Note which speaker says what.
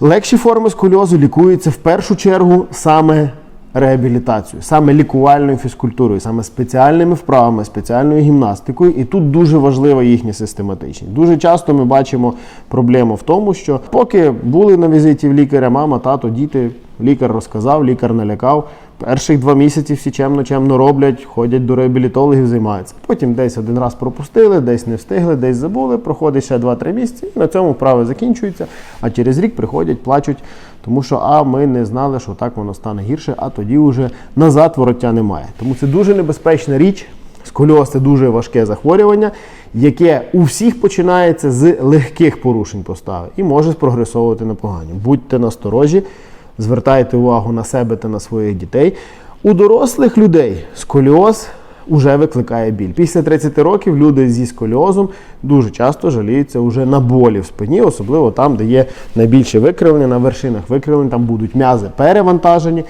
Speaker 1: Легші форми сколіозу лікуються в першу чергу саме реабілітацією, саме лікувальною фізкультурою, саме спеціальними вправами, спеціальною гімнастикою. І тут дуже важлива їхня систематичність. Дуже часто ми бачимо проблему в тому, що поки були на візиті в лікаря, мама, тато, діти, лікар розказав, лікар налякав. Перших два місяці всі чемно-чемно роблять, ходять до реабілітологів, займаються. Потім десь один раз пропустили, десь не встигли, десь забули. Проходить ще 2-3 місяці, і на цьому вправи закінчуються. А через рік приходять, плачуть, тому що а ми не знали, що так воно стане гірше, а тоді вже назад вороття немає. Тому це дуже небезпечна річ. Сколіоз – це дуже важке захворювання, яке у всіх починається з легких порушень постави і може спрогресовувати на погані. Будьте насторожі, звертайте увагу на себе та на своїх дітей. У дорослих людей сколіоз уже викликає біль. Після 30 років люди зі сколіозом дуже часто жаліються уже на болі в спині, особливо там, де є найбільше викривлення, на вершинах викривлень, там будуть м'язи перевантажені.